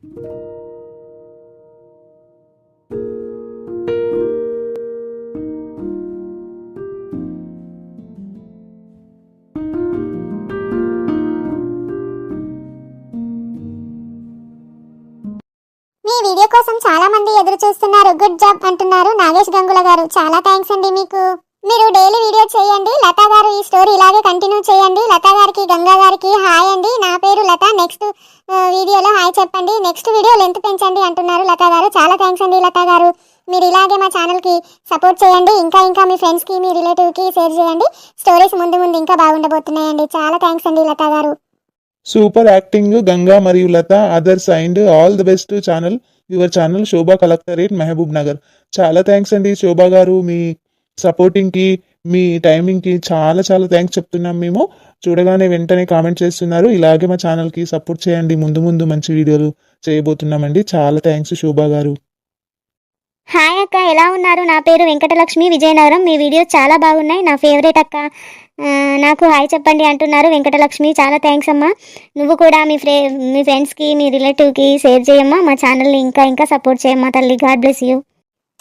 మీ video కోసం చాలా మంది ఎదురు చూస్తున్నారు. గుడ్ జాబ్ అంటున్నారు నాగేష్ గంగుల గారు. చాలా థ్యాంక్స్ అండి మీకు. మీరు డైలీ వీడియో చేయండి. లతా గారు ఈ స్టోరీ ఇలాగే కంటిన్యూ చేయండి. లతా గారికి గంగా గారికి హాయ్ అండి. నా పేరు లత. నెక్స్ట్ వీడియోలో హాయ్ చెప్పండి. నెక్స్ట్ వీడియో లెంత్ పెంచండి అంటున్నారు లతా గారు. చాలా థ్యాంక్స్ అండి లతా గారు. మీరు ఇలాగే మా ఛానల్కి సపోర్ట్ చేయండి. ఇంకా ఇంకా మీ ఫ్రెండ్స్కి మీ రిలేటివ్కి షేర్ చేయండి. స్టోరీస్ ముందు ముందు ఇంకా బాగుండబోతున్నాయండి. చాలా థ్యాంక్స్ అండి లతా గారు. సూపర్ యాక్టింగ్ గంగా మరియు Latha others and all the best channel your channel Shobha collectorate Mahabub Nagar చాలా థ్యాంక్స్ అండి శోభా గారు మీ సపోర్టింగ్కి మీ టైమింగ్కి చాలా చాలా థ్యాంక్స్ చెప్తున్నాం మేము. చూడగానే వెంటనే కామెంట్ చేస్తున్నారు. ఇలాగే మా ఛానల్కి సపోర్ట్ చేయండి. ముందు ముందు మంచి వీడియోలు చేయబోతున్నామండి. చాలా థ్యాంక్స్ శోభా గారు. హాయ్ అక్క ఎలా ఉన్నారు? నా పేరు వెంకటలక్ష్మి విజయనగరం. మీ వీడియోస్ చాలా బాగున్నాయి. నా ఫేవరెట్ అక్క నాకు హాయ్ చెప్పండి అంటున్నారు వెంకటలక్ష్మి. చాలా థ్యాంక్స్ అమ్మా. నువ్వు కూడా మీ ఫ్రె మీ ఫ్రెండ్స్కి మీ రిలేటివ్కి షేర్ చేయమ్మా. మా ఛానల్ని ఇంకా ఇంకా సపోర్ట్ చేయమ్మా తల్లి. గాడ్ బ్లెస్ యూ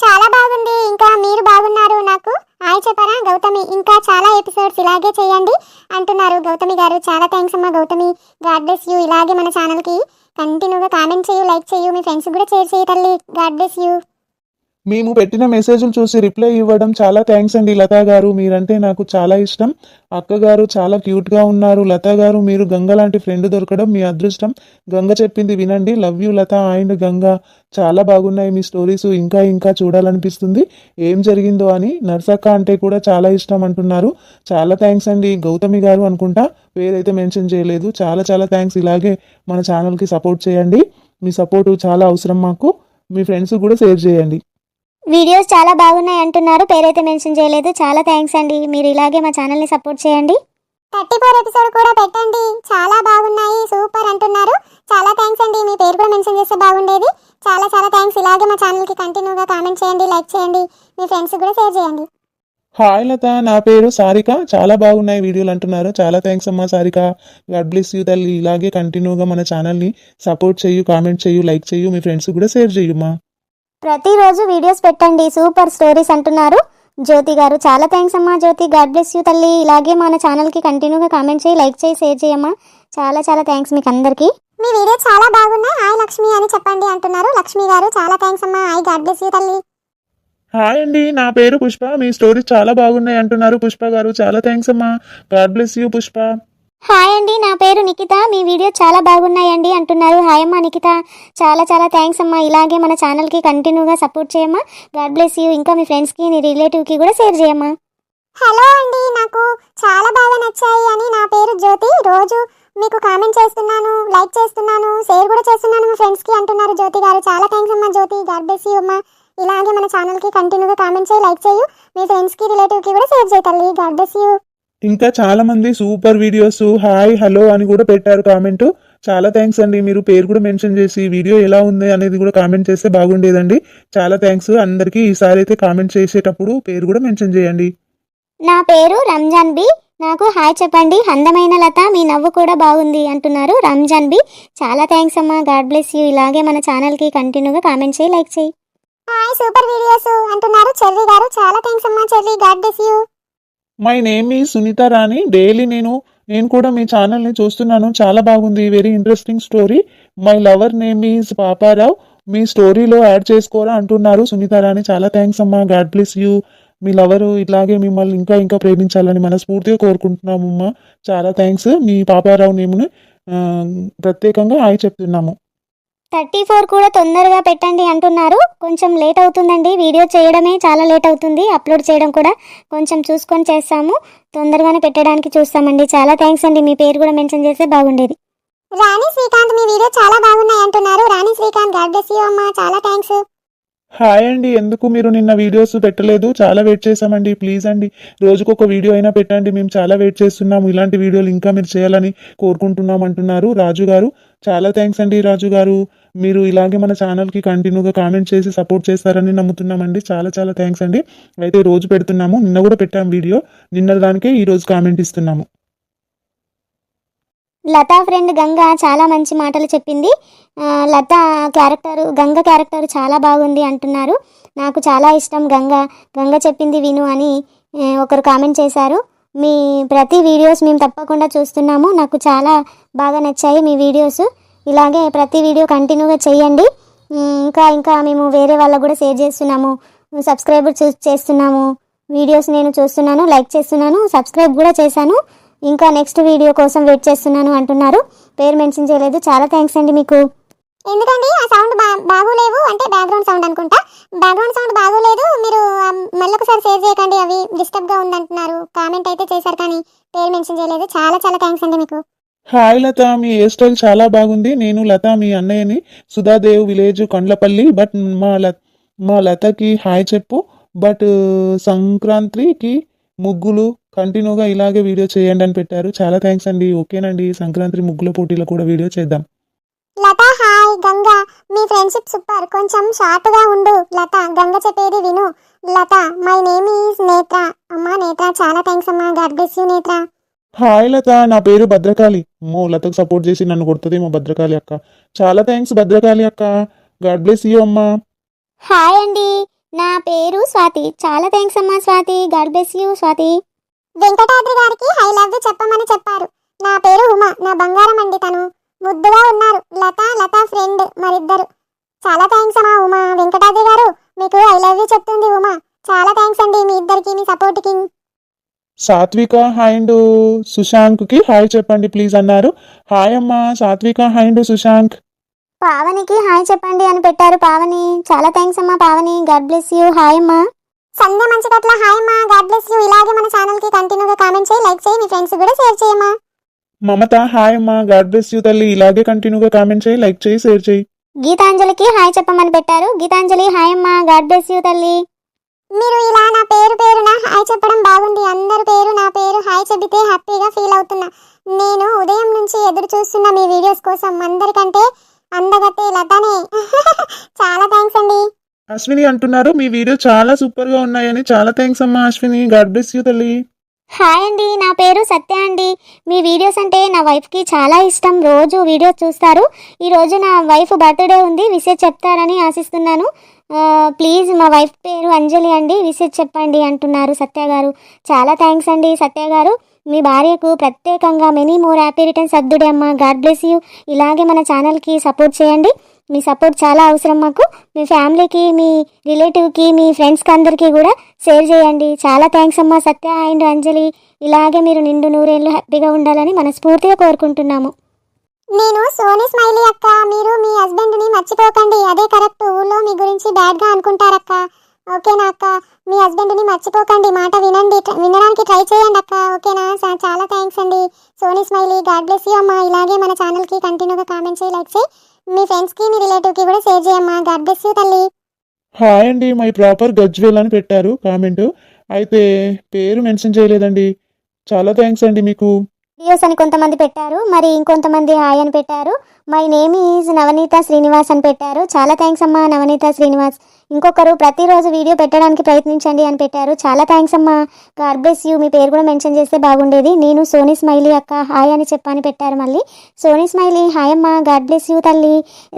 చాలా బాగుంది. ఇంకా మీరు బాగున్నారు నాకు. హాయ్ చెప్పారా గౌతమి. ఇంకా చాలా ఎపిసోడ్స్ ఇలాగే చేయండి అంటున్నారు గౌతమి గారు. చాలా థ్యాంక్స్ అమ్మా గౌతమి. గాడ్ బ్లెస్ యూ ఇలాగే మన ఛానల్కి కంటిన్యూగా కామెంట్ చేయు లైక్ చేయు మీ ఫ్రెండ్స్ కూడా షేర్ చేయి తల్లి. గాడ్ బ్లెస్ యూ మేము పెట్టిన మెసేజ్లు చూసి రిప్లై ఇవ్వడం చాలా థ్యాంక్స్ అండి. లతా గారు మీరంటే నాకు చాలా ఇష్టం. అక్క గారు చాలా క్యూట్గా ఉన్నారు. లతా గారు మీరు గంగ లాంటి ఫ్రెండ్ దొరకడం మీ అదృష్టం. గంగ చెప్పింది వినండి. Love you Latha and Ganga. చాలా బాగున్నాయి మీ స్టోరీస్ ఇంకా ఇంకా చూడాలనిపిస్తుంది. ఏం జరిగిందో అని నర్సక్క అంటే కూడా చాలా ఇష్టం అంటున్నారు. చాలా థ్యాంక్స్ అండి. గౌతమి గారు అనుకుంటా పేరైతే మెన్షన్ చేయలేదు. చాలా చాలా థ్యాంక్స్ ఇలాగే మన ఛానల్కి సపోర్ట్ చేయండి. మీ సపోర్టు చాలా అవసరం మాకు. మీ ఫ్రెండ్స్ కూడా షేర్ చేయండి. వీడియోస్ చాలా బాగున్నాయి అంటున్నారు. పేరైతే మెన్షన్ చేయలేదు. చాలా థ్యాంక్స్ అండి. మీరు ఇలాగే మా ఛానల్ని సపోర్ట్ చేయండి. థర్టీ ఫోర్ ఎపిసోడ్ కూడా పెట్టండి. చాలా బాగున్నాయి. సూపర్ అంటున్నారు. చాలా థ్యాంక్స్ అండి. మీ పేరు కూడా మెన్షన్ చేస్తే బాగుండేది. చాలా చాలా థ్యాంక్స్. ఇలాగే మా ఛానల్కి కంటిన్యూగా కామెంట్ చేయండి లైక్ చేయండి. మీ ఫ్రెండ్స్ కూడా షేర్ చేయండి. హాయ్ లత నా పేరు సారిక. చాలా బాగున్నాయి వీడియోలు అంటున్నారు. చాలా థ్యాంక్స్ అమ్మా సారిక. గాడ్ బ్లెస్ యూ తల్లి. ఇలాగే కంటిన్యూగా మన ఛానల్ని సపోర్ట్ చేయు కామెంట్ చేయు లైక్ చేయు మీ ఫ్రెండ్స్ కూడా షేర్ చేయమ్మా ప్రతిరోజు వీడియోస్ పెట్టండి. సూపర్ స్టోరీస్ అంటున్నారు జ్యోతి గారు. చాలా థ్యాంక్స్ అమ్మా జ్యోతి. గాడ్ బ్లెస్ యూ తల్లి. ఇలాగే మన ఛానల్కి కంటిన్యూగా కామెంట్ చేయి లైక్ చేయి షేర్ చేయమ్మా చాలా చాలా థ్యాంక్స్ మీకు అందరికీ. మీ వీడియో చాలా బాగున్నాయి. హాయ్ లక్ష్మి అని చెప్పండి అంటున్నారు. లక్ష్మి గారు చాలా థ్యాంక్స్ అమ్మా. హాయ్ గాడ్ బ్లెస్ యూ తల్లి. హాయ్ అండి. నా పేరు పుష్ప. మీ స్టోరీస్ చాలా బాగున్నాయి అంటున్నారు పుష్ప గారు. చాలా థ్యాంక్స్ అమ్మా. God bless you Pushpa. Hi అండి నా పేరు నిఖిత. మీ వీడియో చాలా బాగున్నాయండి అంటున్నారు. హాయ్ అమ్మా నిఖిత. చాలా చాలా థ్యాంక్స్ అమ్మా. ఇలాగే మన ఛానల్కి కంటిన్యూగా సపోర్ట్ చేయమ్మా. God bless you. ఇంకా మీ ఫ్రెండ్స్కి నీ రిలేటివ్కి కూడా షేర్ చేయమ్మా. హలో అండి నాకు చాలా బాగా నచ్చాయి అని నా పేరు జ్యోతి. రోజు మీకు కామెంట్ చేస్తున్నాను లైక్ చేస్తున్నాను షేర్ కూడా చేస్తున్నాను మా ఫ్రెండ్స్కి అంటున్నారు జ్యోతి గారు. చాలా థ్యాంక్స్ అమ్మా జ్యోతి. గాడ్ బ్లెస్ యూ అమ్మా. ఇలాగే మన ఛానల్కి కంటిన్యూగా కామెంట్ చేయి లైక్ చేయు. మీ ఫ్రెండ్స్కి రిలేటివ్కి కూడా షేర్ చేయి తల్లి. God bless you. ఇంకా చాలా మంది సూపర్ వీడియోస్ హాయ్ హలో అని కూడా పెట్టారు కామెంట్. చాలా థ్యాంక్స్ అండి. మీరు పేరు కూడా మెన్షన్ చేసి వీడియో ఎలా ఉంది అనేది కూడా కామెంట్ చేస్తే బాగుండేదండి. చాలా థ్యాంక్స్ అందరికీ ఈసారి అయితే కామెంట్ చేసేటప్పుడు పేరు కూడా మెన్షన్ చేయండి. నా పేరు రంజాన్ బి. నాకు హాయ్ చెప్పండి. అందమైన లత మీ నవ్వు కూడా బాగుంది అంటున్నారు రంజాన్ బి. చాలా థ్యాంక్స్ అమ్మా. గాడ్ బ్లెస్ యూ ఇలాగే మన ఛానల్కి కంటిన్యూగా కామెంట్ చేయి లైక్ చేయి. హాయ్ సూపర్ వీడియోస్ అంటున్నారు. చెర్రీ గారు చాలా థ్యాంక్స్ అమ్మా Cherry. God bless you my name is Sunitha Rani. Daily నేను నేను కూడా మీ ఛానల్ని చూస్తున్నాను. చాలా బాగుంది. Very interesting story. My lover name is Paparao. మీ స్టోరీలో యాడ్ చేసుకోరా అంటున్నారు సునీత రాణి. చాలా థ్యాంక్స్ అమ్మా. God bless you. Me lover ఇట్లాగే మిమ్మల్ని ఇంకా ఇంకా ప్రేమించాలని మనస్ఫూర్తిగా కోరుకుంటున్నామమ్మా చాలా థ్యాంక్స్ మీ పాపారావు నేమ్ని. ప్రత్యేకంగా హాయ్ చెప్తున్నాము. థర్టీ ఫోర్ కూడా తొందరగా పెట్టండి అంటున్నారు. కొంచెం లేట్ అవుతుందండి. వీడియో చేయడమే చాలా లేట్ అవుతుంది. అప్లోడ్ చేయడం కూడా కొంచెం చూసుకొని చేస్తాము. తొందరగానే పెట్టడానికి చూస్తామండి. చాలా థ్యాంక్స్ అండి. మీ పేరు కూడా మెన్షన్ చేస్తే బాగుండేది. రాణి శ్రీకాంత్ మీ వీడియో చాలా బాగున్నాయి అంటున్నారు. Rani Srikanth God bless you అమ్మా. చాలా థ్యాంక్స్. హాయ్ అండి ఎందుకు మీరు నిన్న వీడియోస్ పెట్టలేదు? చాలా వెయిట్ చేసామండి ప్లీజ్ అండి. రోజుకు ఒక వీడియో అయినా పెట్టండి మేము చాలా వెయిట్ చేస్తున్నాము. ఇలాంటి వీడియోలు ఇంకా మీరు చేయాలని కోరుకుంటున్నాం అంటున్నారు రాజు గారు. చాలా థ్యాంక్స్ అండి రాజు గారు. మీరు ఇలాగే మన ఛానల్కి కంటిన్యూగా కామెంట్ చేసి సపోర్ట్ చేస్తారని నమ్ముతున్నామండి. చాలా చాలా థ్యాంక్స్ అండి. అయితే రోజు పెడుతున్నాము నిన్న కూడా పెట్టాము వీడియో నిన్న దానికే ఈరోజు కామెంట్ ఇస్తున్నాము. లతా ఫ్రెండ్ గంగ చాలా మంచి మాటలు చెప్పింది. లత క్యారెక్టర్ గంగ క్యారెక్టర్ చాలా బాగుంది అంటున్నారు. నాకు చాలా ఇష్టం గంగ. గంగ చెప్పింది విను అని ఒకరు కామెంట్ చేశారు. మీ ప్రతి వీడియోస్ మేము తప్పకుండా చూస్తున్నాము. నాకు చాలా బాగా నచ్చాయి మీ వీడియోస్. ఇలాగే ప్రతి వీడియో కంటిన్యూగా చేయండి. ఇంకా ఇంకా మేము వేరే వాళ్ళకు కూడా షేర్ చేస్తున్నాము. సబ్స్క్రైబర్ చూ చేస్తున్నాము. వీడియోస్ నేను చూస్తున్నాను లైక్ చేస్తున్నాను సబ్స్క్రైబ్ కూడా చేశాను. ఇంకా నెక్స్ట్ వీడియో కోసం వెయిట్ చేస్తున్నాను అంటున్నారు. పేరు మెన్షన్ చేయలేదు. చాలా థ్యాంక్స్ అండి మీకు. ఎందుకండి? ఆ సౌండ్ బా బాగోలేవు? అంటే బ్యాక్గ్రౌండ్ సౌండ్ అనుకుంటా. బ్యాక్గ్రౌండ్ సౌండ్ బాగోలేదు. మీరు ఆ, మళ్ళొకసారి సేవ్ చేయకండి. అవి డిస్టర్బ్గా ఉందంటున్నారు. కామెంట్ అయితే చేశారు కానీ పేరు మెన్షన్ చేయలేదు. చాలా చాలా థ్యాంక్స్ అండి మీకు. హాయ్ లత. మీ హెయిర్ స్టైల్ చాలా బాగుంది. నేను లత మీ అన్నయ్యని సుధాదేవ్ విలేజ్ కొండ్లపల్లి. బట్ మా లత మా లతకి హాయ్ చెప్పు. బట్ సంక్రాంతికి ముగ్గులు కంటిన్యూగా ఇలాగే వీడియో చేయండి అని పెట్టారు. చాలా థ్యాంక్స్ అండి. ఓకేనండి. సంక్రాంతి ముగ్గుల పోటీలో కూడా వీడియో చేద్దాం. లత హాయ్ గంగ. మీ ఫ్రెండ్షిప్ సూపర్. కొంచెం షార్ట్గా ఉండు లత. గంగ చెప్పేది విను. లత మై నేమ్ ఈజ్ నేత్ర. అమ్మా నేత్ర చాలా థ్యాంక్స్ అమ్మా. God bless you Netra. Hi Latha. నా పేరు భద్రకాళి. మో లతకు సపోర్ట్ చేసి నన్ను కొడుతుంది మా భద్రకాళి అక్క. చాలా థ్యాంక్స్ భద్రకాళి అక్క. గాడ్ బ్లెస్ యూ అమ్మా. హాయ్ అండి. నా పేరు స్వాతి. చాలా థ్యాంక్స్ అమ్మా Swathi. God bless you Swathi. Venkatadri గారికి హై లవ్ చెప్పమని చెప్పారు. నా పేరు ఉమా నా బంగారం అండి తను. ముద్దుగా ఉన్నారు. లత లత ఫ్రెండ్ మరిద్దరు. చాలా థ్యాంక్స్ అమ్మా ఉమా. వెంకటాద్రి గారు మీకు ఐ లవ్ యూ చెప్తుంది ఉమా. చాలా థ్యాంక్స్ అండి మీ ఇద్దరికి మీ సపోర్ట్కి. సాత్విక అండ్. సుశాంక్కి హాయ్ చెప్పండి ప్లీజ్ అన్నారు. హాయ్ అమ్మా. సాత్విక అండ్ సుశాంక్. పావనికి హాయ్ చెప్పండి అని పెట్టారు పావని. చాలా థ్యాంక్స్ అమ్మా Pavani. God bless you. Hi అమ్మా. సంధ్య మంచి పట్ల హాయ్ అమ్మా గాడ్ బ్లెస్ యూ ఇలాగే మన ఛానల్కి కంటిన్యూగా కామెంట్ చేయి లైక్ చేయి మీ ఫ్రెండ్స్ కూడా షేర్ చేయమ్మా. మమత హాయ్ అమ్మా గాడ్ బ్లెస్ యూ తల్లి. ఇలాగే కంటిన్యూగా కామెంట్ చేయి లైక్ చేయి షేర్ చేయి. గీతాంజలికి హాయ్ చెప్పమని పెట్టారు. గీతాంజలి హాయ్ అమ్మా. గాడ్ బ్లెస్ యూ తల్లి. మీరు ఇలా నా పేరు పేరున హాయ్ చెప్పడం బాగుంది. అందరి పేరు నా పేరు హాయ్ చెబితే హ్యాపీగా ఫీల్ అవుతున్నా. నేను ఉదయం నుంచి ఎదురు చూస్తున్న మీ వీడియోస్ కోసం అందరికంటే అందగతే లతనే. చాలా థ్యాంక్స్ అండి. అశ్విని అంటున్నారు మీ వీడియో చాలా సూపర్గా ఉన్నాయని. చాలా థ్యాంక్స్ అమ్మా అశ్విని. గాడ్ బ్లెస్ యూ తల్లి. హాయ్ అండి నా పేరు సత్య అండి. మీ వీడియోస్ అంటే నా వైఫ్కి చాలా ఇష్టం. రోజు వీడియోస్ చూస్తారు. ఈరోజు నా వైఫ్ బర్త్డే ఉంది. విషెస్ చెప్తారని ఆశిస్తున్నాను. ప్లీజ్ మా వైఫ్ పేరు అంజలి అండి. విషెస్ చెప్పండి అంటున్నారు సత్య గారు. చాలా థ్యాంక్స్ అండి సత్య గారు. మీ భార్యకు ప్రత్యేకంగా many more happy returns of the day అమ్మ. God bless you. ఇలాగే మన ఛానల్కి సపోర్ట్ చేయండి. మీ సపోర్ట్ చాలా అవసరం మాకు. మీ ఫ్యామిలీకి మీ రిలేటివ్కి మీ ఫ్రెండ్స్కి అందరికీ కూడా షేర్ చేయండి. చాలా థ్యాంక్స్ అమ్మా సత్య అండ్ అంజలి. ఇలాగే మీరు నిండు నూరేళ్ళు హ్యాపీగా ఉండాలని మనస్ఫూర్తిగా కోరుకుంటున్నాము. నేను సోనీ స్మైలీ అక్క. మీరు మీ హస్బెండ్ని మర్చిపోకండి. అదే కరెక్ట్ ఊళ్ళో మీ గురించి బ్యాడ్గా అనుకుంటారక్క. ఓకేనా అక్క? మీ హస్బెండ్ని మర్చిపోకండి. మాట వినండి. వినడానికి ట్రై చేయండి అక్క. ఓకేనా? చాలా థ్యాంక్స్ అండి. Sony Smiley. God bless you అమ్మా. ఇలాగే మన ఛానల్కి కంటిన్యూగా కామెంట్ చేయి లైక్ చేయి. మీ ఫ్రెండ్స్కి మీ రిలేటివ్కి కూడా షేర్ చేయమ్మా. గాడ్ బ్లెస్ యూ తల్లి. హాయ్ అండి. మై ప్రాపర్ గజ్వేల్ అని పెట్టారు కామెంట్. అయితే పేరు మెన్షన్ చేయలేదండి. చాలా థ్యాంక్స్ అండి మీకు. వీడియోస్ అని కొంతమంది పెట్టారు. మరి ఇంకొంతమంది హాయ్ అని పెట్టారు. My name is Navaneetha Srinivas అని పెట్టారు. చాలా థ్యాంక్స్ అమ్మా నవనీత శ్రీనివాస్. ఇంకొకరు ప్రతిరోజు వీడియో పెట్టడానికి ప్రయత్నించండి అని పెట్టారు. చాలా థ్యాంక్స్ అమ్మా. గాడ్ బ్లెస్ యూ మీ పేరు కూడా మెన్షన్ చేస్తే బాగుండేది. నేను సోనీ స్మైలీ అక్క హాయ్ అని చెప్పని పెట్టారు మళ్ళీ. సోనీ స్మైలీ హాయ్ అమ్మా. గాడ్ బ్లెస్ యూ తల్లి.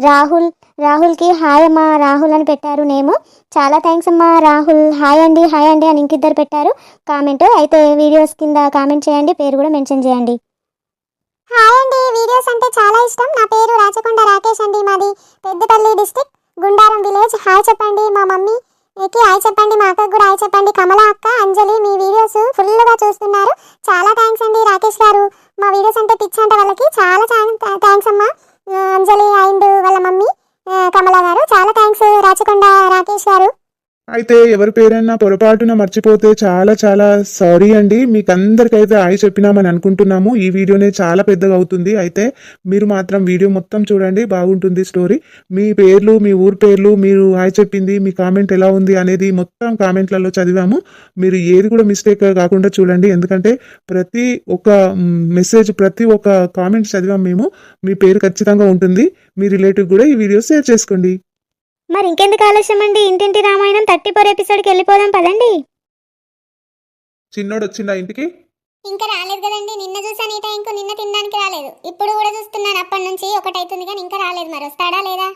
రాహుల్ రాహుల్కి హాయ్ అమ్మా. రాహుల్ అని పెట్టారు నేము. చాలా థ్యాంక్స్ అమ్మా. రాహుల్ హాయ్ అండి హాయ్ అండి అని ఇంకిద్దరు పెట్టారు. కామెంట్ అయితే వీడియోస్ కింద కామెంట్ చేయండి. పేరు కూడా మెన్షన్ చేయండి. హాయ్ అండి. వీడియోస్ అంటే చాలా ఇష్టం. నా పేరు రాచకొండ రాకేష్ అండి మాది. Peddapalli district Gundaram village. Hi చెప్పండి మా మమ్మీ. మీకు హాయ్ చెప్పండి మా అక్కకు కూడా హాయ్ చెప్పండి. కమల అక్క అంజలి మీ వీడియోస్ ఫుల్గా చూస్తున్నారు. చాలా థ్యాంక్స్ అండి రాకేష్ గారు. మా వీడియోస్ అంటే పిచ్చి అంటే వాళ్ళకి. చాలా థ్యాంక్స్ అమ్మా. అంజలి అండ్ వాళ్ళ మమ్మీ కమల గారు. చాలా థ్యాంక్స్ రాచకొండ రాకేష్ గారు. అయితే ఎవరి పేరైనా పొరపాటున మర్చిపోతే చాలా చాలా సారీ అండి. మీకు అందరికైతే హాయ్ చెప్పినామని అనుకుంటున్నాము. ఈ వీడియోనే చాలా పెద్దగా అవుతుంది. అయితే మీరు మాత్రం వీడియో మొత్తం చూడండి. బాగుంటుంది స్టోరీ. మీ పేర్లు మీ ఊరు పేర్లు మీరు హాయ్ చెప్పింది మీ కామెంట్ ఎలా ఉంది అనేది మొత్తం కామెంట్లలో చదివాము. మీరు ఏది కూడా మిస్టేక్ కాకుండా చూడండి. ఎందుకంటే ప్రతి ఒక్క మెసేజ్ ప్రతి ఒక్క కామెంట్ చదివాము మేము. మీ పేరు ఖచ్చితంగా ఉంటుంది. మీ రిలేటివ్ కూడా ఈ వీడియో షేర్ చేసుకోండి. మరి ఇంకెందుకు ఆలస్యం అండి? ఇంటింటి రామాయణం థర్టీ ఫోర్ ఎపిసోడ్కి వెళ్ళిపోదాం పదండి. చిన్నోడు వచ్చిందా ఇంటికి? ఇంకా రాలేదు కదండి. నిన్న చూసాను ఈ టైంకు నిన్న తినడానికి రాలేదు. ఇప్పుడు కూడా చూస్తున్నాను అప్పటి నుంచి. ఒకటైతుంది కానీ ఇంకా రాలేదు మరి. వస్తాడా లేదా?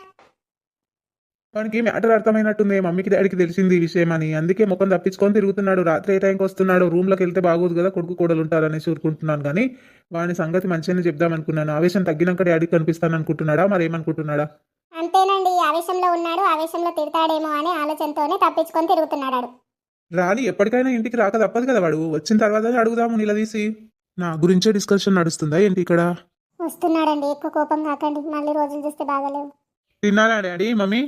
వానికి మ్యాటర్ అర్థమైనట్టుంది. మమ్మీకి డాడీకి తెలిసింది ఈ విషయం అని అందుకే ముఖం తప్పించుకొని తిరుగుతున్నాడు. రాత్రి ఏ టైంకి వస్తున్నాడు రూమ్లోకి వెళ్తే బాగోదు కదా కొడుకు కోడలు ఉంటారనేసి ఊరుకుంటున్నాను కానీ వాని సంగతి మంచిగానే చెప్దాం అనుకున్నాను ఆవేశం తగ్గినాక డాడీకి కనిపిస్తాను అనుకుంటున్నాడా మరి ఏమనుకుంటున్నాడా? అంతేనండి ఆవేశంలో ఉన్నాడు ఆవేశంలో తిడతాడేమో అనే ఆలోచనతోనే తప్పించుకొని తిరుగుతున్నాడు. రాని ఎప్పటికైనా ఇంటికి రాక తప్పదు కదా వాడు. వచ్చిన తర్వాత అడుగుదాము నిలదీసి. నా గురించే డిస్కషన్ నడుస్తుందా ఏంటి ఇక్కడ? వస్తున్నాడండి ఎక్కువ కోపం కాకండి మళ్ళీ రోజులు చూస్తే బాగలేవు. తిన్నారా డాడీ మమ్మీ?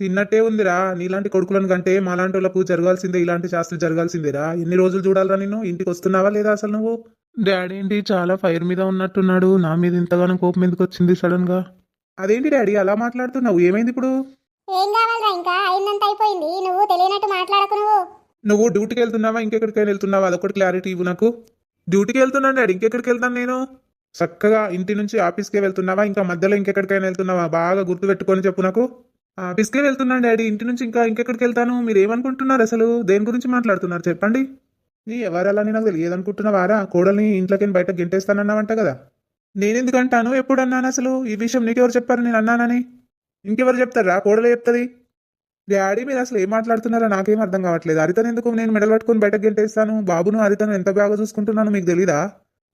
తిన్నట్టే ఉందిరా నీలాంటి కొడుకులను కంటే మాలాంటి వాళ్ళకు జరగాల్సిందే ఇలాంటి శాస్త్రం జరగాల్సిందేరా. ఎన్ని రోజులు చూడాలరా నిన్ను? ఇంటికి వస్తున్నావా లేదా అసలు నువ్వు? డాడీ ఏంటి చాలా ఫైర్ మీద ఉన్నట్టున్నాడు. నా మీద ఇంతగానో కోపం ఎందుకు వచ్చింది సడన్గా అదేంటి డాడీ అలా మాట్లాడుతున్నావు? ఏమైంది ఇప్పుడు? ఏం కావాలరా ఇంకా? అయిందంత అయిపోయింది. నువ్వు తెలియనట్టు మాట్లాడకు నువ్వు. నువ్వు డ్యూటీకి వెళ్తున్నావా? ఇంకెక్కడికైనా వెళ్తున్నావా? అదొకటి క్లారిటీ ఇవ్వు నాకు. డ్యూటీకి వెళ్తున్నాను డాడీ. ఇంకెక్కడికి వెళ్తాను నేను? చక్కగా ఇంటి నుంచి ఆఫీస్కే వెళ్తున్నావా? ఇంకా మధ్యలో ఇంకెక్కడికైనా వెళ్తున్నావా? బాగా గుర్తు పెట్టుకొని చెప్పు నాకు. ఆఫీస్కే వెళ్తున్నాను డాడీ. ఇంటి నుంచి ఇంకా ఇంకెక్కడికి వెళ్తాను? మీరు ఏమనుకుంటున్నారు అసలు? దేని గురించి మాట్లాడుతున్నారు? చెప్పండి. నీ ఎవరలా నాకు తెలియదు అనుకుంటున్నావారా కోడల్ని ఇంట్లోకి బయట గెంటేస్తానన్నావంట కదా. నేనెందుకంటాను? ఎప్పుడు అన్నాను అసలు? ఈ విషయం నీకెవరు చెప్పారు? నేను అన్నానని? ఇంకెవరు చెప్తారా? కోడలే చెప్తుంది. డాడీ మీరు అసలు ఏం మాట్లాడుతున్నారో నాకేం అర్థం కావట్లేదు. హరితను ఎందుకు నేను మెడల్ పట్టుకొని బయటకు గెంటేస్తాను? బాబును హరితను ఎంత బాగా చూసుకుంటున్నాను మీకు తెలీదా?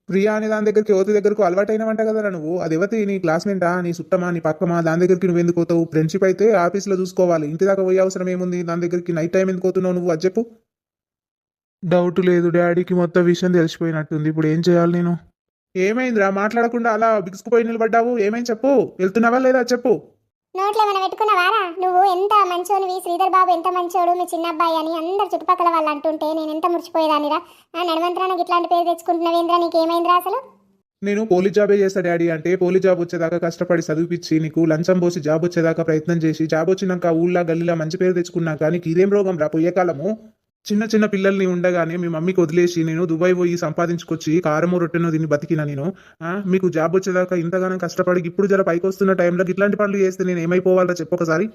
ప్రియా అనే దాని దగ్గరికి యువతి దగ్గరకు అలవాటైనవంట కదా నువ్వు? అది యువతి నీ క్లాస్మేటా? నీ సుట్టమా? నీ పక్కమా? దాని దగ్గరికి నువ్వు ఎందుకు పోతావు? ఫ్రెండ్షిప్ అయితే ఆఫీస్లో చూసుకోవాలి. ఇంటి దాకా పోయే అవసరం ఏముంది? దాని దగ్గరికి నైట్ టైం ఎందుకు పోతున్నావు నువ్వు? అది చెప్పు. డౌట్ లేదు. డాడీకి మొత్తం విషయం తెలిసిపోయినట్టుంది. ఇప్పుడు ఏం చేయాలి నేను? ఏమైందిరా? మాట్లాడకుండా అలా బిగుసుకుపోయి నిలబడ్డావు. ఏమైంది చెప్పు. వెళ్తున్నావా లేదా చెప్పు. నోట్లో ఏమైనా పెట్టుకున్నావారా నువ్వు ఎంత మంచోనివి? శ్రీధర్ బాబు ఎంత మంచోడు? మీ చిన్న అబ్బాయి అని అందరు చుట్టుపక్కల వాళ్ళు అంటుంటే నేను ఎంత మురిచిపోయేదానిరా నా నడవంతరానికి ఇట్లాంటి పేరు తెచ్చుకుంటున్నావేంద్రా నీకేమైందిరా అసలు? నేను పోలీస్ జాబే చేస్తా డాడీ. అంటే పోలీస్ జాబ్ వచ్చేదాకా కష్టపడి చదివిపించి నీకు లంచం పోసి జాబ్ వచ్చేదాకా ప్రయత్నం చేసి జాబ్ వచ్చినాక ఊళ్ళో గల్లీలో మంచి పేరు తెచ్చుకున్నాక నీకు ఇదేం రోగం రా? పోయే కాలము. చిన్న చిన్న పిల్లల్ని ఉండగానే మీ మమ్మీకి వదిలేసి నేను దుబాయ్ పోయి సంపాదించుకొచ్చి కారము రొట్టెను దీన్ని బతికిన నేను. ఆ, మీకు జాబ్ వచ్చేదాకా ఇంతగానం కష్టపడి ఇప్పుడు జర పైకి వస్తున్న టైంలో ఇట్లాంటి పనులు చేస్తే నేను ఏమైపోవాలో చెప్పు ఒకసారి.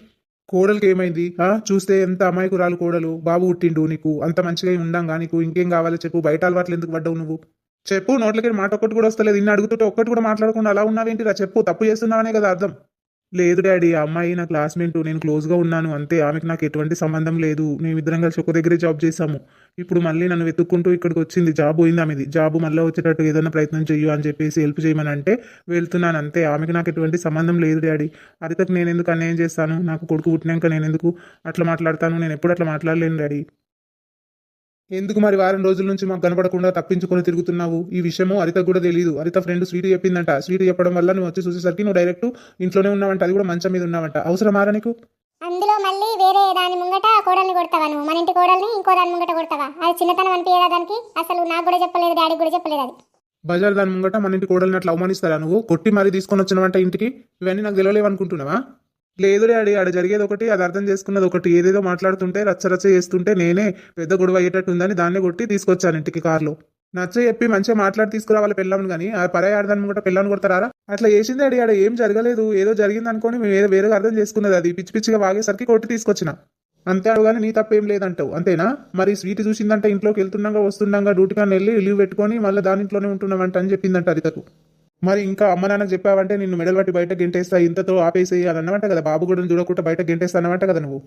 కోడలికి ఏమైంది? ఆ చూస్తే ఎంత అమాయకురాలు కోడలు. బాబు పుట్టిండు నీకు. అంత మంచిగా ఉండంగా నీకు? ఇంకేం కావాలో చెప్పు? బయట అలవాట్లు ఎందుకు పడ్డావు నువ్వు? చెప్పు నోట్లకి మాట ఒక్కటి కూడా వస్తలేదు. నిన్ను అడుగుతుంటే ఒక్కటి కూడా మాట్లాడకుండా అలా ఉన్నావేంటిరా చెప్పు? తప్పు చేస్తున్నావనే కదా అర్థం. లేదు డాడీ ఆ అమ్మాయి నా క్లాస్మేట్ నేను క్లోజ్గా ఉన్నాను అంతే. ఆమెకి నాకు ఎటువంటి సంబంధం లేదు. మేమిద్దరం కలిసి ఒక దగ్గరే జాబ్ చేశాము. ఇప్పుడు మళ్ళీ నన్ను వెతుక్కుంటూ ఇక్కడికి వచ్చింది. జాబ్ పోయింది ఆమెది. జాబ్ మళ్ళీ వచ్చేటట్టు ఏదైనా ప్రయత్నం చెయ్యు అని చెప్పేసి హెల్ప్ చేయమని అంటే వెళ్తున్నాను అంతే. ఆమెకి నాకు ఎటువంటి సంబంధం లేదు డాడీ. అరితకు నేను ఎందుకు అన్యాయం చేస్తాను? నాకు కొడుకు పుట్టినాక నేను ఎందుకు అట్లా మాట్లాడతాను? నేను ఎప్పుడు అట్లా మాట్లాడలేను డాడీ. ఎందుకు మరి వారం రోజుల నుంచి మాకు కనపడకుండా తప్పించుకొని తిరుగుతున్నావు? ఈ విషయము హరిత కూడా తెలియదు హరిత ఫ్రెండ్ స్వీట్ చెప్పిందంట. స్వీట్ చెప్పడం వల్ల నువ్వు వచ్చి చూసేసరికి నువ్వు డైరెక్ట్ ఇంట్లోనే ఉన్నావంట. అది కూడా మంచం మీద ఉన్నావంట. అవసరమారా నీకు? అందులో మళ్ళీ వేరే దాని ముంగట కోడల్ని కొడతావా నువ్వు? మన ఇంటి కోడల్ని ఇంకో దాని ముంగట కొడతావా? అది చిన్నతనం అనిపించదా దానికి? అసలు నాకు కూడా చెప్పలేదు డాడీకి కూడా చెప్పలేదు అది. బజార్ దాని ముంగట మన ఇంటి కోడల్ని అట్లా అవమానిస్తారా నువ్వు? కొట్టి మరీ తీసుకొని వచ్చినవంట ఇంటికి? ఇవన్నీ నాకు తెలియలేవు అనుకుంటున్నావా లేదు డాడీ ఆడ జరిగేది ఒకటి అది అర్థం చేసుకున్నది ఒకటి. ఏదేదో మాట్లాడుతుంటే రచ్చ రచ్చ చేస్తుంటే నేనే పెద్ద గొడవ అయ్యేటట్టు ఉందని దాన్ని కొట్టి తీసుకొచ్చాను ఇంటికి కార్లో. నచ్చ చెప్పి మంచిగా మాట్లాడి తీసుకురావాలి పెళ్ళాము కానీ ఆ పరాయి ఆడదాన్ని కూడా పెళ్ళాను కొడతారా అట్లా చేసింది అడి ఆడ ఏం జరగలేదు. ఏదో జరిగింది అనుకోని మేము ఏదో వేరే అర్థం చేసుకున్నది అది. పిచ్చి పిచ్చిగా వాగేసరికి కొట్టి తీసుకొచ్చిన. అంతే కానీ నీ తప్పేం లేదంటావు అంతేనా? మరి స్వీట్ చూసిందంటే ఇంట్లోకి వెళ్తుండగా వస్తుండగా డ్యూటీ కానీ వెళ్ళి లీవ్ పెట్టుకొని మళ్ళీ దాని ఇంట్లోనే ఉంటున్నామంట అని చెప్పిందంట హరితకు. మరి ఇంకా అమ్మ నాన్నకు చెప్పావంటే నిన్ను మెడల్ పట్టి బయట గెంటేస్తా ఇంతతో ఆపేసేయి అని అన్నమాట కదా బాబు కూడా చూడకుండా బయట గెంటేస్తా అన్నమాట కదా నువ్వు.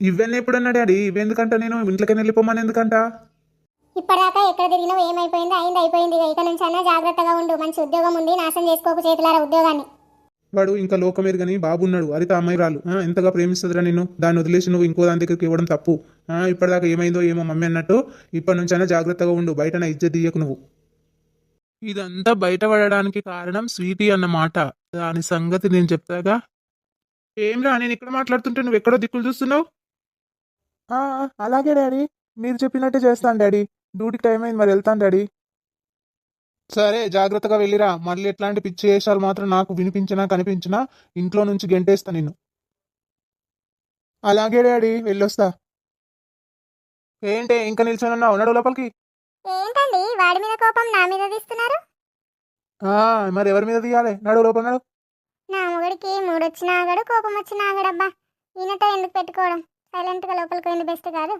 ఇవన్నీ ఎప్పుడన్నా డాడీ? ఇవెందుకంట నేను? ఇంట్లోకి వెళ్ళిపోమని ఎందుకంట? ఇప్పటిదాకా ఎక్కడ తిరిగినావు? ఏమైపోయిందో? అయింది అయిపోయింది. ఇక నుంచి అన్నా జాగ్రత్తగా ఉండు. మంచి ఉద్యోగం ఉంది. నాశనం చేసుకోకు చేతులారా ఉద్యోగాన్ని. వాడు ఇంకా లోకమేరు కానీ బాబు ఉన్నాడు. హరిత అమ్మాయి రాలు. ఆ, ఎంతగా ప్రేమిస్తుందిరా నిన్ను? దాన్ని వదిలేసి నువ్వు ఇంకో దాని దగ్గరికి ఇవ్వడం తప్పు. ఇప్పటిదాకా ఏమైందో ఏమో మమ్మీ అన్నట్టు ఇప్పటి నుంచైనా జాగ్రత్తగా ఉండు. బయట నా ఇజ్జత్ తీయకు నువ్వు. ఇదంతా బయటపడడానికి కారణం స్వీటీ అన్నమాట. దాని సంగతి నేను చెప్తాగా ఏం రా నేను ఇక్కడ మాట్లాడుతుంటే నువ్వు ఎక్కడో దిక్కులు చూస్తున్నావు? అలాగే డాడీ. మీరు చెప్పినట్టే చేస్తాను డాడీ. డ్యూటీకి టైం అయింది మరి వెళ్తాను డాడీ. సరే జాగ్రత్తగా వెళ్ళిరా. మళ్ళీ ఎట్లాంటి పిచ్చి వేషాలు మాత్రం నాకు వినిపించినా కనిపించినా ఇంట్లో నుంచి గెంటేస్తా నిన్ను. అలాగే డాడీ వెళ్ళొస్తా. ఏంటి ఇంకా నిల్చొని ఉన్నావు నడు లోపలికి? ఏంటండి? వాడి మీద కోపం నా మీద తీస్తున్నారు? ఆ, మరి ఎవరి మీద తీయాలి? నడు లోపల నడు నా మొగుడికి మూడొచ్చిన ఆగడు కోపం వచ్చిన ఆగడబ్బా. ఈయనతో ఎందుకు పెట్టుకోవడం? సైలెంట్గా లోపలికి పోయింది బెస్ట్ కాదు.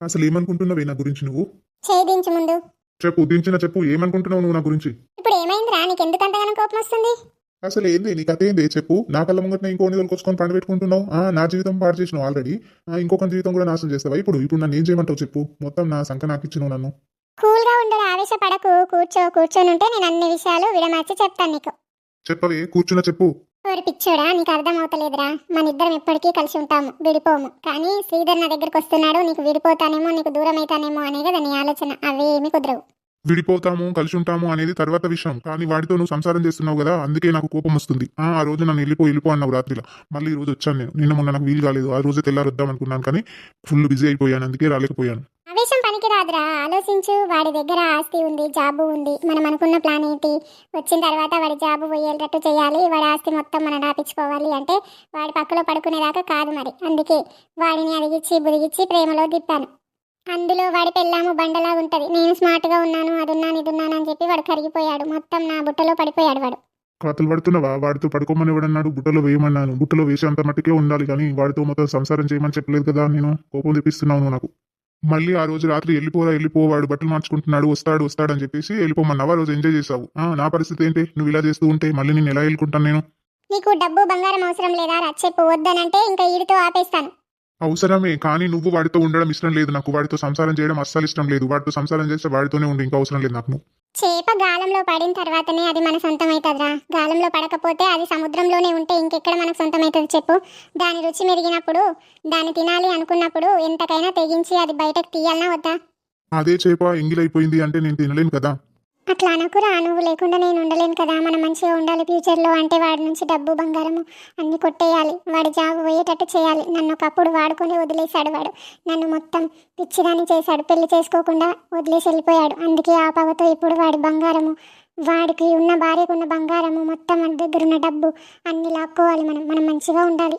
అసలు ఏమనుకుంటున్నావే నా గురించి నువ్వు? ఛేదించు ముందు. చెప్పు దించిన చెప్పు ఏమనుకుంటున్నావు నువ్వు నా గురించి? ఇప్పుడు ఏమైందిరా? నీకు ఎందుకు అంతగానో కోపం వస్తుంది అసలు ఏంది? నీ కథ ఏంది? చెప్పు. నా కళ్ళ ముంగట ఇంకో కొనుక్కొచ్చుకొని పండు పెట్టుకుంటున్నావు? ఆ, నా జీవితం పాడు చేసినావు ఆల్రెడీ ఇంకొక జీవితం కూడా నాశనం చేస్తావా? ఇప్పుడు ఇప్పుడు నన్ను ఏం చేయమంటావు చెప్పు. మొత్తం నా సంఖ నాకు ఇచ్చినావు నన్ను. కూల్గా ఉండడు ఆవేశపడకు. కూర్చో కూర్చొని ఉంటే నేను అన్ని విషయాలు విడమర్చి చెప్తాను నీకు. చెప్పవే కూర్చున్న చెప్పు. ఓరి పిచ్చోడా నీకు అర్థం అవుతలేదురా. మన ఇద్దరం ఎప్పటికీ కలిసి ఉంటాము విడిపోము. కానీ శ్రీధర్ నా దగ్గరికి వస్తున్నాడు నీకు విడిపోతానేమో నీకు దూరం అవుతానేమో అనే కదా నీ ఆలోచన. అవేమీ కుదరవు. విడిపోతాము కలిసి ఉంటాము అనేది తర్వాత విషయం. కానీ వాడితో నువ్వు సంసారం చేస్తున్నావు కదా అందుకే నాకు కోపం వస్తుంది. ఆ రోజు నన్ను వెళ్ళిపో వెళ్ళిపో అన్నావు రాత్రిలో. మళ్ళీ ఈ రోజు వచ్చాను నేను. నిన్న మొన్న నాకు వీలు కాలేదు. ఆ రోజే తెల్లారొద్దాం అనుకున్నాను కానీ ఫుల్ బిజీ అయిపోయాను. అందుకే రాలేకపోయాను. ఆవేశం పనికి రాదురా ఆలోచించు. వాడి దగ్గర ఆస్తి ఉంది జాబు ఉంది. మనం అనుకున్న ప్లాన్ ఏంటి? వచ్చిన తర్వాత వాడి జాబు పోయేటట్టు చేయాలి. వాడి ఆస్తి మొత్తం మనం రాపించుకోవాలి అంటే వాడి పక్కలో పడుకునేదాకా కాదు మరి. అందుకే వాడిని అడిగిచ్చి బుదిగిచ్చి ప్రేమలో దిప్పాను అందులో వాడి పెళ్ళాము బండలా ఉంటది. నేను స్మార్ట్గా ఉన్నాను అది ఉన్నాను ఇది ఉన్నాను అని చెప్పి వాడు కరిగిపోయాడు. మొత్తం నా బుట్టలో పడిపోయాడు వాడు. కథలు పడుతున్నావా? వాడితో పడుకోమని ఎవడన్నాడు? బుట్టలో వేయమన్నాను. బుట్టలో వేసేంత మట్టుకే ఉండాలి కానీ వాడితో మొత్తం సంసారం చేయమని చెప్పలేదు కదా నేను. కోపం తెప్పిస్తున్నావు నువ్వు నాకు. మళ్ళీ ఆ రోజు రాత్రి వెళ్ళిపోరా వెళ్ళిపో వాడు బట్టలు మార్చుకుంటున్నాడు వస్తాడు వస్తాడు అని చెప్పేసి వెళ్ళిపోమన్నావు. ఆ రోజు ఎంజాయ్ చేసావు నా పరిస్థితి ఏంటి? నువ్వు ఇలా చేస్తూ ఉంటే మళ్ళీ నేను ఎలా వెళ్ళుకుంటాను నేను? నీకు డబ్బు బంగారం అవసరం లేదా చెప్పు వద్దనంటే ఇంకా ఈడితో ఆపేస్తాను. అవసరమే కానీ నువ్వు వాడితో ఉండడం ఇష్టం లేదు నాకు. వాడితో సంసారం చేయడం అస్సలు ఇష్టం లేదు. వాడితో సంసారం చేస్తే వాడితోనే ఉండి ఇంకా అవసరం లేదు నాకు. నువ్వు. చేప గాలంలో పడిన తర్వాతనే అది మన సొంతం అవుతుందిరా గాలంలో పడకపోతే అది సముద్రంలోనే ఉంటే ఇంకెక్కడ మనకు సొంతం అవుతుంది చెప్పు? దాని రుచి మెరిగినప్పుడు దాన్ని తినాలి అనుకున్నప్పుడు ఎంతకైనా తెగించి అది బయటకు తీయాలనా వద్దా? అదే చేప ఎంగిలైపోయింది అంటే నేను తినలేను కదా. అట్లా అనుకురా నువ్వు లేకుండా నేను ఉండలేను కదా. మనం మంచిగా ఉండాలి ఫ్యూచర్లో. అంటే వాడి నుంచి డబ్బు బంగారము అన్నీ కొట్టేయాలి. వాడి జాబ్ పోయేటట్టు చేయాలి. నన్ను ఒకప్పుడు వాడుకొని వదిలేశాడు వాడు. నన్ను మొత్తం పిచ్చిదాన్ని చేశాడు. పెళ్ళి చేసుకోకుండా వదిలేసి వెళ్ళిపోయాడు. అందుకే ఆ పగతో ఇప్పుడు వాడి బంగారము వాడికి ఉన్న భార్యకు ఉన్న బంగారము మొత్తం మన దగ్గర ఉన్న డబ్బు అన్ని లాక్కోవాలి మనం. మనం మంచిగా ఉండాలి.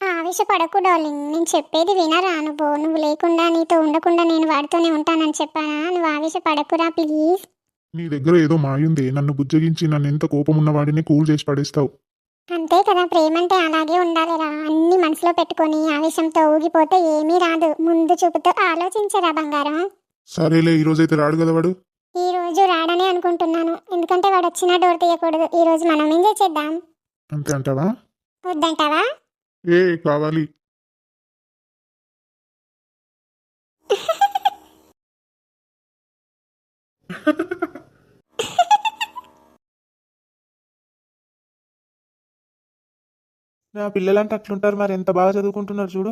ఆవేశపడకు డార్లింగ్. నేను చెప్పేది వినరా నువ్వు? నువ్వు లేకుండా నీతో ఉండకుండా నేను వాడితోనే ఉంటానని చెప్పానా? నువ్వు ఆవేశపడకురా ప్లీజ్. నీ దగ్గర ఏదో మాయుంది. నన్ను బుజ్జగించి నన్ను ఎంత కోపం ఉన్న వాడిని కూల్ చేసి పడేస్తావు. అంతే కదా ప్రేమ అంటే అలాగే ఉండాలిరా. అన్ని మనసులో పెట్టుకొని ఆవేశంతో ఊగిపోతే ఏమీ రాదు. ముందు చూపుతో ఆలోచించరా బంగారం. సరేలే ఈ రోజైతే రాడు కదా వాడు. ఈ రోజు రాడనే అనుకుంటున్నాను. ఎందుకంటే వాడు వచ్చినా డోర్ తీయకూడదు. ఈ రోజు మనం ఎంజాయ్ చేద్దాం అంతే అంటావా? వద్దంటావా? ఏ కావాలి. నా పిల్లలంటే అట్లుంటారు మరి ఎంత బాగా చదువుకుంటున్నారు చూడు.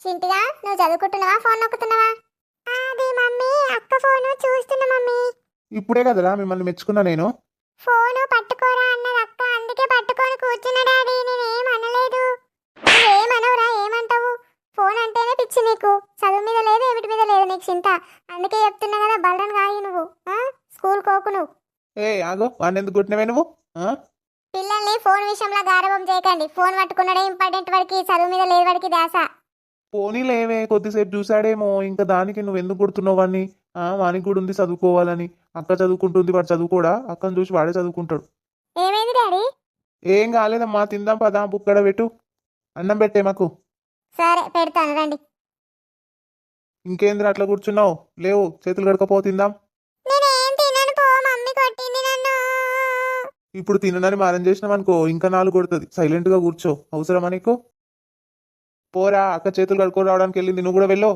చింటిగా నువ్వు చదువుకుంటున్నావా? ఫోన్ నొక్కుతున్నావా? అది మమ్మీ అక్క ఫోన్ చూస్తున్నా మమ్మీ. ఇప్పుడే కదరా మిమ్మల్ని మెచ్చుకున్నా నేను. ఫోన్ పట్టుకోరా అన్నది అక్క అందుకే పట్టుకొని కూర్చున్నా డాడీ నేనేం అనలేదు. ఏమనవురా ఏమంటావు? ఫోన్ అంటేనే పిచ్చి నీకు. చదువు మీద లేదు ఏమిటి మీద లేదు నీకు చింత. అందుకే చెప్తున్నా కదా బలరన్ కాయి నువ్వు? స్కూల్ కోకు నువ్వు. ఏ ఆగో వాడిని ఎందుకు కొట్టినవే నువ్వు? పిల్లల్ని ఫోన్ విషయంలో గారవం చేయకండి. ఫోన్ పట్టుకున్నాడే ఇంపార్టెంట్ వాడికి చదువు మీద లేదు వాడికి దాస పోనీలేవే కొద్దిసేపు చూసాడేమో ఇంకా దానికి నువ్వు ఎందుకు కొడుతున్నావు వాడిని ఆ, వానికి కూడా ఉంది చదువుకోవాలని. అక్క చదువుకుంటుంది వాడు చదువుకోడా? అక్కను చూసి వాడే చదువుకుంటాడు. ఏమైంది డాడీ? ఏం కాలేదమ్మా తిందాం పదా బుక్కడ పెట్టు. అన్నం పెట్టే మాకు. సరే పెడతాను రండి. ఇంకేంద్ర అట్లా కూర్చున్నావు? లేవు చేతులు కడకపో తిందాం. ఇప్పుడు తిననని మారం చేసినాం అనుకో ఇంకా నాలుగు కొడుతుంది. సైలెంట్గా కూర్చో. అవసరమా నీకు? పోరా అక్క చేతులు కడుక్కొని రావడానికి వెళ్ళింది. నువ్వు కూడా వెళ్ళు.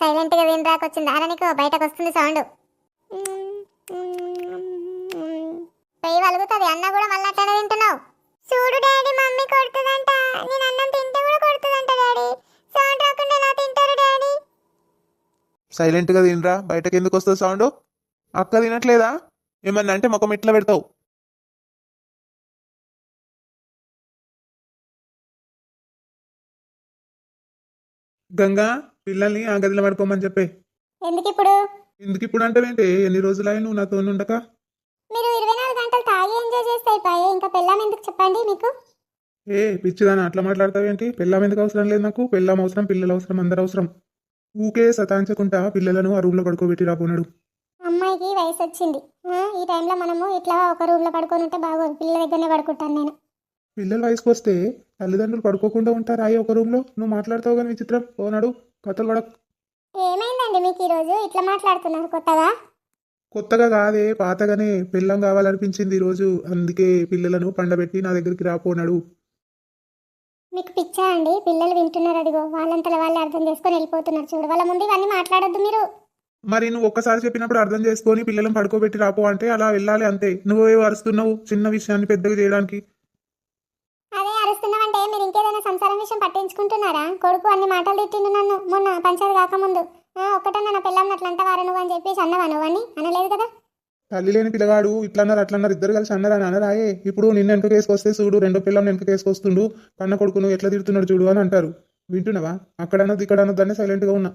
సైలెంట్గా విని రాకొచ్చింది అలా నీకు? బయటకు వస్తుంది సౌండ్. పెయ్యి వలుగుతుంది. అన్న కూడా మళ్ళీ అట్లనే తింటున్నావు చూడు డాడీ మమ్మీ కొడుతుందంట. నేను అన్నం తింటే కూడా కొడుతుందంట డాడీ. సౌండ్ రాకుండా ఎలా తింటారు డాడీ? సైలెంట్గా తినరా? బయటకు ఎందుకు వస్తుంది సౌండ్? అక్క తినట్లేదా? ఏమన్నా అంటే ముఖం ఇట్లా పెడతావు. గంగా పిల్లల్ని ఆ గదిలో పడుకోమని చెప్పే. ఎందుకు ఇప్పుడు ఎందుకు ఇప్పుడు అంటే ఎన్ని రోజులై నువ్వు నాతో ఉండక మీరు ఇరవై నాలుగు గంటలు తాగి ఎంజాయ్ చేస్తే అయిపోయి. ఇంకా పెళ్ళాం ఎందుకు చెప్పండి మీకు? ఏ పిచ్చిదానా అట్లా మాట్లాడతావేంటి? పెళ్ళాం ఎందుకు అవసరం లేదు నాకు? పెళ్ళాం అవసరం పిల్లలు అవసరం అందరు అవసరం. ఊకే సతాంచకుండా పిల్లలను ఆ రూమ్లో పడుకోబెట్టి రాపోనాడు అమ్మాయికి వయసు వచ్చింది. ఆ, ఈ టైంలో మనము ఇట్లా ఒక రూమ్లో పడుకొని ఉంటే బాగోదు. పిల్లల దగ్గరనే పడుకుంటాను నేను. పిల్లల వయసుకు వస్తే తల్లిదండ్రులు పడుకోకుండా ఉంటారా అయ్యి ఒక రూమ్లో? నువ్వు మాట్లాడతావు కానీ విచిత్రం. పోనాడు కథలు పడకు. ఏమైందండి మీకు ఈరోజు? ఇట్లా మాట్లాడుతున్నారు కొత్తగా? కొత్తగా కాదే పాతగానే పిల్లం కావాలనిపించింది ఈరోజు అందుకే పిల్లలను పండబెట్టి నా దగ్గరికి రాపోనాడు మీకు పిచ్చా అండి? పిల్లలు వింటున్నారు అదిగో. వాళ్ళంతలో వాళ్ళు అర్థం చేసుకొని వెళ్ళిపోతున్నారు. చూడు వాళ్ళ ముందు ఇవన్నీ మాట్లాడొద్దు మీరు. మరి నువ్వు ఒక్కసారి చెప్పినప్పుడు అర్థం చేసుకొని పిల్లలను పడుకోబెట్టి రాపో అంటే అలా వెళ్ళాలి అంతే. నువ్వే అరుస్తున్నావు? చిన్న విషయాన్ని పెద్దగా చేయడానికి. అదే అరుస్తున్నావంటే మీరు ఇంకేదైనా సంసారం విషయం పట్టించుకుంటున్నారా? కొడుకు అన్ని మాటలు తిట్టిండు నన్ను మొన్న పంచాయతీ కాకముందు. ఒక్కటన్నా నా పిల్లం అట్లా అంటవారా నువ్వు అని చెప్పేసి అన్నవా నువ్వని అనలేదు కదా? తల్లి లేని పిల్లగాడు ఇట్లా అన్నారు అట్లా అన్నారు ఇద్దరు కలిసి అన్నారు అని అనరాయే. ఇప్పుడు నిన్న వెనక కేసుకొస్తే చూడు రెండో పిల్లం వెనక కేసుకొస్తుండు కన్న కొడుకును ఎట్లా తిడుతున్నాడు చూడు అని అంటారు. వింటున్నావా? అక్కడన్నది ఇక్కడ అన్నదాన్ని సైలెంట్గా ఉన్నా.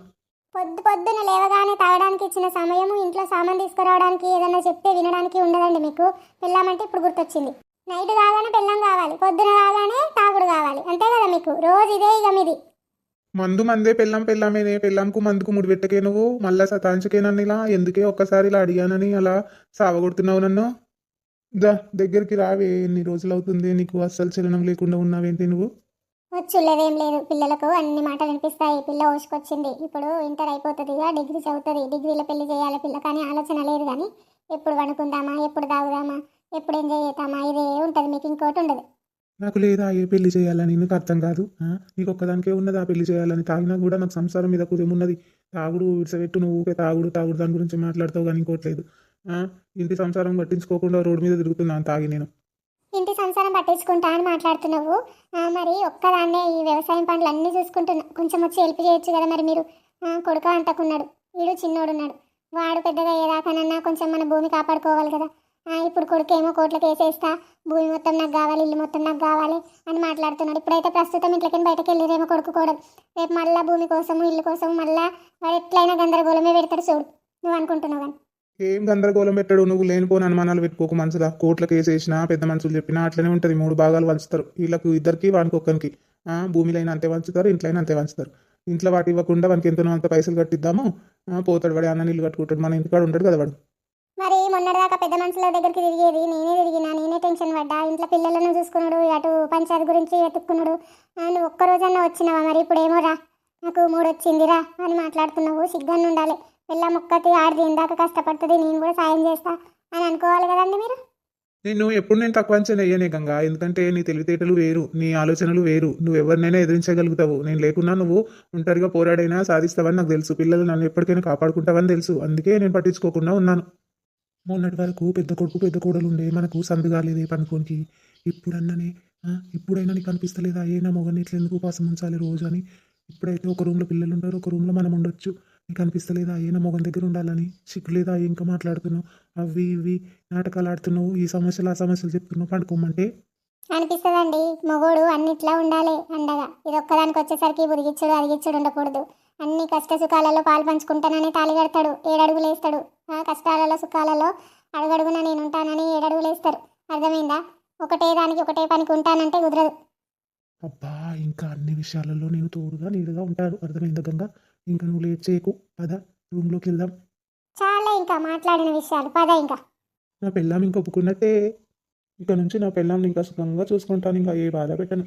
పొద్దు పొద్దున లేవగానే తాగడానికి ఇచ్చిన సమయము ఇంట్లో సామాన్ తీసుకురావడానికి ఏదైనా చెప్తే వినడానికి ఉండదండి మీకు. పెళ్ళామంటే ఇప్పుడు గుర్తొచ్చింది. నైట్ కాగానే పెళ్ళం కావాలి పొద్దున కాగానే తాగుడు కావాలి. అంతే కదా మీకు? రోజు ఇదే ఇక మీది. మందు మందే పెళ్ళం పెళ్ళామేనే పెళ్ళంకు మందుకు ముడిపెట్టకే నువ్వు? మళ్ళా సతాంచుకే నన్ను ఇలా ఎందుకే ఒక్కసారి ఇలా అడిగానని అలా సావగొడుతున్నావు నన్ను? దా దగ్గరికి రావే ఎన్ని రోజులు అవుతుంది నీకు అస్సలు చలనం లేకుండా ఉన్నావేంటి నువ్వు? వచ్చులేదేం లేదు. పిల్లలకు అన్ని మాటలు వినిపిస్తాయి. పిల్ల ఓసుకొచ్చింది. ఇప్పుడు ఇంటర్ అయిపోతుంది డిగ్రీ చదువుతుంది. డిగ్రీలో పెళ్ళి చేయాలి పిల్ల కానీ ఆలోచన లేదు కానీ ఎప్పుడు వండుకుందామా ఎప్పుడు తాగుదామా ఎప్పుడు ఎంజాయ్ చేద్దామా ఇదే ఉంటుంది. మీకు ఇంకోటి ఉండదు. నాకు లేదా ఏ పెళ్ళి చేయాలని నీకు అర్థం కాదు? నీకు ఒక్కదానికే ఉన్నది ఆ పెళ్ళి చేయాలని? తాగినా కూడా నాకు సంసారం మీద కుదేమున్నది తాగుడు విడిసపెట్టు నువ్వు తాగుడు తాగుడు దాని గురించి మాట్లాడతావు కానీ ఇంకోట్లేదు ఇంటి సంసారం పట్టించుకోకుండా రోడ్డు మీద తిరుగుతున్నాను తాగి నేను. ఇంటి సంసారం పట్టించుకుంటా అని మాట్లాడుతున్నావు? మరి ఒక్కదాన్నే ఈ వ్యవసాయం పనులు అన్నీ చూసుకుంటున్నా. కొంచెం వచ్చి హెల్ప్ చేయొచ్చు కదా మరి మీరు? ఆ, కొడుకు అంతకున్నాడు. వీడు చిన్నోడున్నాడు. వాడు పెద్దగా ఏదాకనన్నా కొంచెం మన భూమి కాపాడుకోవాలి కదా. ఇప్పుడు కొడుకు ఏమో కోట్లకి వేసేస్తా. భూమి మొత్తం నాకు కావాలి ఇల్లు మొత్తం నాకు కావాలి అని మాట్లాడుతున్నాడు. ఇప్పుడైతే ప్రస్తుతం ఇంట్లోకి బయటకు వెళ్ళేదేమో కొడుకు కూడా. రేపు మళ్ళా భూమి కోసము ఇల్లు కోసం మళ్ళా వాడు ఎట్లయినా గందరగోళమే పెడతాడు చూడు. నువ్వు అనుకుంటున్నావు కానీ. ఏం గందరగోళం పెట్టాడు? నువ్వు లేనిపోని అనుమానాలు పెట్టుకోకు మనసులా కోట్ల కేసేసినా పెద్ద మనుషులు చెప్పినా అట్లనే ఉంటుంది. మూడు భాగాలు వంచుతారు వీళ్ళకు ఇద్దరికి వానికి ఒక్కరికి ఆ, భూమిలైనా అంతే ఇంట్లో ఇంట్లైనా అంతే వంచుతారు ఇంట్లో వాటి ఇవ్వకుండా వానికి ఎంతనో అంత పైసలు కట్టిద్దాము. పోతాడు వాడు అన్న నీళ్ళు కట్టుకుంటాడు. మన ఇంటికాడ ఉంటాడు కదా వాడు. మరి మొన్నటిదాకా పెద్ద మనుషుల దగ్గరికి తిరిగేది నేనే తిరిగినా నేనే టెన్షన్ పడ్డా. ఇంట్లో పిల్లలను చూసుకున్నాడు అటు పంచాయతీ గురించి వెతుక్కున్నాడు. ఆ, నువ్వు ఒక్క వచ్చినావా మరి? ఇప్పుడు ఏమో రా. నాకు మూడు వచ్చిందిరా అని మాట్లాడుతున్నావు. సిగ్గాన్ని ఉండాలి. పిల్ల మొక్కటి ఆడిది ఇందాక కష్టపడుతుంది నేను కూడా సాయం చేస్తా అని అనుకోవాలి కదండి మీరు? నేను ఎప్పుడు నేను తక్కువ అంచనా వేయనే గంగా. ఎందుకంటే నీ తెలివితేటలు వేరు నీ ఆలోచనలు వేరు. నువ్వు ఎవరినైనా ఎదిరించగలుగుతావు. నేను లేకున్నా నువ్వు ఒంటరిగా పోరాడైనా సాధిస్తావని నాకు తెలుసు. పిల్లలు నన్ను ఎప్పటికైనా కాపాడుకుంటావని తెలుసు. అందుకే నేను పట్టించుకోకుండా ఉన్నాను. మొన్నటి వరకు పెద్ద కొడుకు పెద్ద కోడలు ఉండే మనకు సందు కాలేదే పనుకోనికి. ఇప్పుడన్ననే ఇప్పుడైనా నీకు అనిపిస్తలేదా? ఏ నా మొగని ఇట్లా ఎందుకు ఉపాసం ఉంచాలి రోజు అని? ఇప్పుడైతే ఒక రూమ్లో పిల్లలు ఉంటారు ఒక రూమ్లో మనం ఉండొచ్చు. నీకు అనిపిస్తలేదా? ఏ నా మొగన్ దగ్గర ఉండాలని? సిగ్గులేదా? ఇంకా మాట్లాడుతున్నావు? అవి ఇవి నాటకాలు ఆడుతున్నావు ఈ సమస్యలు ఆ సమస్యలు చెప్తున్నావు పండుకోమంటే? అనిపిస్తుందండి. మొగోడు అన్నిట్లా ఉండాలి అండగా. ఇది ఒక్కదానికి వచ్చేసరికి బుదిగిచ్చుడు అదిగిచ్చుడు ఉండకూడదు. అన్ని కష్ట సుఖాలలో పాలు పంచుకుంటానని తాళి కడతాడు. ఏడడుగులు వేస్తాడు ఆ కష్టాలలో సుఖాలలో అడుగడుగున నేను ఉంటానని ఏడడుగులు వేస్తారు అర్థమైందా? ఒకటే దానికి ఒకటే పనికి ఉంటానంటే కుదరదు. అబ్బా ఇంకా అన్ని విషయాలలో నేను తోడుగా నీడుగా ఉంటాను. అర్థమైందా గంగా? ఇంకా నువ్వు లేట్ చేయకు. పద రూమ్లోకి వెళ్దాం. చాలా ఇంకా మాట్లాడిన విషయాలు. పద ఇంకా. నా పెళ్ళాం ఇంకా ఒప్పుకున్నట్టే. ఇక నుంచి నా పెళ్ళాం ఇంకా సుఖంగా చూసుకుంటాను. ఇంకా ఏ బాధ పెట్టను.